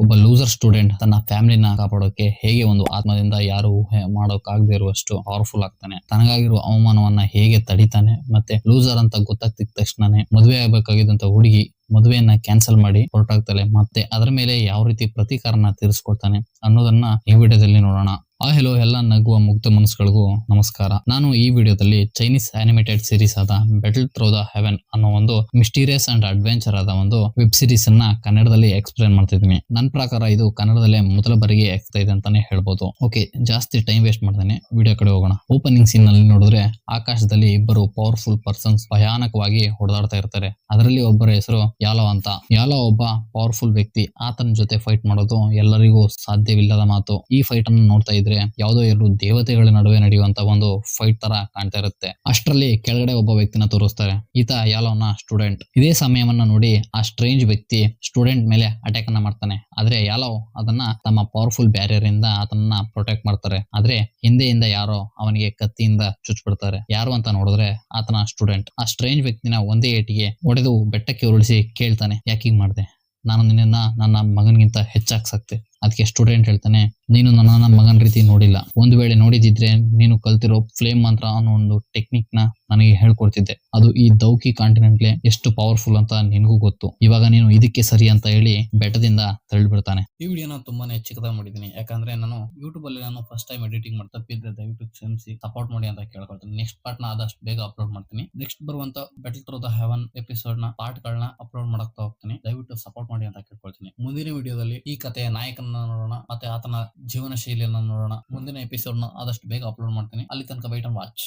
ಒಬ್ಬ loser student ತನ್ನ ಫ್ಯಾಮಿಲಿನ ಕಾಪಾಡೋಕೆ ಹೇಗೆ ಒಂದು ಆತ್ಮದಿಂದ ಯಾರು ಊಹೆ ಮಾಡೋಕಾಗದೇ ಇರುವಷ್ಟು ಪವರ್ಫುಲ್ ಆಗ್ತಾನೆ. ತನಗಾಗಿರುವ ಅವಮಾನವನ್ನ ಹೇಗೆ ತಡಿತಾನೆ ಮತ್ತೆ ಲೂಸರ್ ಅಂತ ಗೊತ್ತಾಗ್ತಿದ ತಕ್ಷಣನೇ ಮದುವೆ ಆಗ್ಬೇಕಾಗಿದ್ದಂತ ಹುಡುಗಿ ಮದುವೆಯನ್ನ ಕ್ಯಾನ್ಸಲ್ ಮಾಡಿ ಹೊರಟಾಗ್ತಾಳೆ. ಮತ್ತೆ ಅದರ ಮೇಲೆ ಯಾವ ರೀತಿ ಪ್ರತೀಕಾರನ ತೀರಿಸ್ಕೊಡ್ತಾನೆ ಅನ್ನೋದನ್ನ ಈ ವಿಡಿಯೋದಲ್ಲಿ ನೋಡೋಣ. ಆ ಹೆಲೋ ಎಲ್ಲ ನಗುವ ಮುಗ್ಧ ಮನಸ್ಸುಗಳಿಗೂ ನಮಸ್ಕಾರ. ನಾನು ಈ ವಿಡಿಯೋದಲ್ಲಿ ಚೈನೀಸ್ ಆನಿಮೇಟೆಡ್ ಸೀರೀಸ್ ಆದ ಬೆಟಲ್ ಥ್ರೋ ದ ಹೆವೆನ್ ಅನ್ನೋ ಒಂದು ಮಿಸ್ಟೀರಿಯಸ್ ಅಂಡ್ ಅಡ್ವೆಂಚರ್ ಆದ ಒಂದು ವೆಬ್ ಸೀರೀಸ್ ಅನ್ನ ಕನ್ನಡದಲ್ಲಿ ಎಕ್ಸ್ಪ್ಲೇನ್ ಮಾಡ್ತಿದ್ದೀನಿ. ನನ್ನ ಪ್ರಕಾರ ಇದು ಕನ್ನಡದಲ್ಲೇ ಮೊದಲ ಬಾರಿಗೆ ಆಗ್ತಾ ಇದೆ ಅಂತಾನೆ ಹೇಳ್ಬೋದು. ಓಕೆ ಜಾಸ್ತಿ ಟೈಮ್ ವೇಸ್ಟ್ ಮಾಡ್ದೇನೆ. ವಿಡಿಯೋ ಕಡೆ ಹೋಗೋಣ. ಓಪನಿಂಗ್ ಸೀನ್ನಲ್ಲಿ ನೋಡಿದ್ರೆ ಆಕಾಶದಲ್ಲಿ ಇಬ್ಬರು ಪವರ್ಫುಲ್ ಪರ್ಸನ್ಸ್ ಭಯಾನಕವಾಗಿ ಹೊಡೆದಾಡ್ತಾ ಇರ್ತಾರೆ. ಅದರಲ್ಲಿ ಒಬ್ಬರ ಹೆಸರು ಯಾಲೋ ಅಂತ. ಯಾಲೋ ಒಬ್ಬ ಪವರ್ಫುಲ್ ವ್ಯಕ್ತಿ ಆತನ ಜೊತೆ ಫೈಟ್ ಮಾಡೋದು ಎಲ್ಲರಿಗೂ ಸಾಧ್ಯವಿಲ್ಲದ ಮಾತು. ಈ ಫೈಟ್ ಅನ್ನು ನೋಡ್ತಾ ಯಾವುದೋ ಎರಡು ದೇವತೆಗಳ ನಡುವೆ ನಡೆಯುವಂತ ಒಂದು ಫೈಟ್ ತರ ಕಾಣ್ತಾ ಇರುತ್ತೆ. ಅಷ್ಟರಲ್ಲಿ ಕೆಳಗಡೆ ಒಬ್ಬ ವ್ಯಕ್ತಿನ ತೋರಿಸ್ತಾರೆ. ಈತ ಯಾಲೋನ ಸ್ಟೂಡೆಂಟ್ ಇದೇ ಸಮಯವನ್ನ ನೋಡಿ ಆ ಸ್ಟ್ರೇಂಜ್ ವ್ಯಕ್ತಿ ಸ್ಟೂಡೆಂಟ್ ಮೇಲೆ ಅಟ್ಯಾಕ್ ಅನ್ನ ಮಾಡ್ತಾನೆ. ಆದ್ರೆ ಯಾಲೋ ಅದನ್ನ ತಮ್ಮ ಪವರ್ಫುಲ್ ಬ್ಯಾರಿಯರ್ ಇಂದ ಅದನ್ನ ಪ್ರೊಟೆಕ್ಟ್ ಮಾಡ್ತಾರೆ. ಆದ್ರೆ ಹಿಂದೆಯಿಂದ ಯಾರೋ ಅವನಿಗೆ ಕತ್ತಿಯಿಂದ ಚುಚ್ಬಿಡ್ತಾರೆ. ಯಾರು ಅಂತ ನೋಡಿದ್ರೆ ಆತನ ಸ್ಟೂಡೆಂಟ್ ಆ ಸ್ಟ್ರೇಂಜ್ ವ್ಯಕ್ತಿನ ಒಂದೇ ಏಟಿಗೆ ಒಡೆದು ಬೆಟ್ಟಕ್ಕೆ ಉರುಳಿಸಿ ಕೇಳ್ತಾನೆ. ಯಾಕೆ ಮಾಡ್ದೆ? ನಾನು ನಿನ್ನ ನನ್ನ ಮಗನಿಗಿಂತ ಹೆಚ್ಚಾಗಿ ಸಾಕ್ತೆ. ಅದಕ್ಕೆ ಸ್ಟೂಡೆಂಟ್ ಹೇಳ್ತಾನೆ ನೀನು ನನ್ನ ಮಗನ ರೀತಿ ನೋಡಿಲ್ಲ. ಒಂದು ವೇಳೆ ನೋಡಿದಿದ್ರೆ ನೀನು ಕಲ್ತಿರೋ ಫ್ಲೇಮ್ ಮಂತ್ರ ಅನ್ನೋ ಒಂದು ಟೆಕ್ನಿಕ್ನ ನನಗೆ ಹೇಳ್ಕೊಡ್ತಿದ್ದೆ. ಅದು ಈ ದೌಕಿ ಕಾಂಟಿನೆಂಟ್ಲೆ ಎಷ್ಟು ಪವರ್ಫುಲ್ ಅಂತ ನಿನಗೂ ಗೊತ್ತು. ಇವಾಗ ನೀನು ಇದಕ್ಕೆ ಸರಿ ಅಂತ ಹೇಳಿ ಬೆಟ್ಟದಿಂದ ತಳ್ಳಿಬಿಡ್ತಾನೆ. ಈ ವಿಡಿಯೋನ ತುಂಬಾನೇ ಚಿಕ್ಕದಾಗಿ ಮಾಡಿದೀನಿ ಯಾಕಂದ್ರೆ ನಾನು ಯೂಟ್ಯೂಬ್ ಅಲ್ಲಿ ನಾನು ಫಸ್ಟ್ ಟೈಮ್ ಎಡಿಟಿಂಗ್ ಮಾಡ್ತಾ ಇದ್ರೆ ದಯವಿಟ್ಟು ಕ್ಷಮಿಸಿ ಸಪೋರ್ಟ್ ಮಾಡಿ ಅಂತ ಕೇಳ್ಕೊಳ್ತೀನಿ. ನೆಕ್ಸ್ಟ್ ಪಾರ್ಟ್ನ ಆದಷ್ಟು ಬೇಗ ಅಪ್ಲೋಡ್ ಮಾಡ್ತೀನಿ. ನೆಕ್ಸ್ಟ್ ಬರುವಂತ ಬೆಟಲ್ ಥ್ರೋ ದ ಹೆವನ್ ಎಪಿಸೋಡ್ನ ಪಾರ್ಟ್ ಗಳನ್ನ ಅಪ್ಲೋಡ್ ಮಾಡಕ್ತಾ ಹೋಗ್ತೀನಿ. ದಯವಿಟ್ಟು ಸಪೋರ್ಟ್ ಮಾಡಿ ಅಂತ ಕೇಳ್ಕೊಳ್ತೀನಿ. ಮುಂದಿನ ವಿಡಿಯೋದಲ್ಲಿ ಈ ಕಥೆಯ ನಾಯಕನ ನೋಡೋಣ, ಮತ್ತೆ ಆತನ ಜೀವನ ಶೈಲಿಯನ್ನ ನೋಡೋಣ. ಮುಂದಿನ ಎಪಿಸೋಡ್ನ ಆದಷ್ಟು ಬೇಗ ಅಪ್ಲೋಡ್ ಮಾಡ್ತೀನಿ. ಅಲ್ಲಿ ತನಕ ವೈಟ್ ಅಂಡ್ ವಾಚ್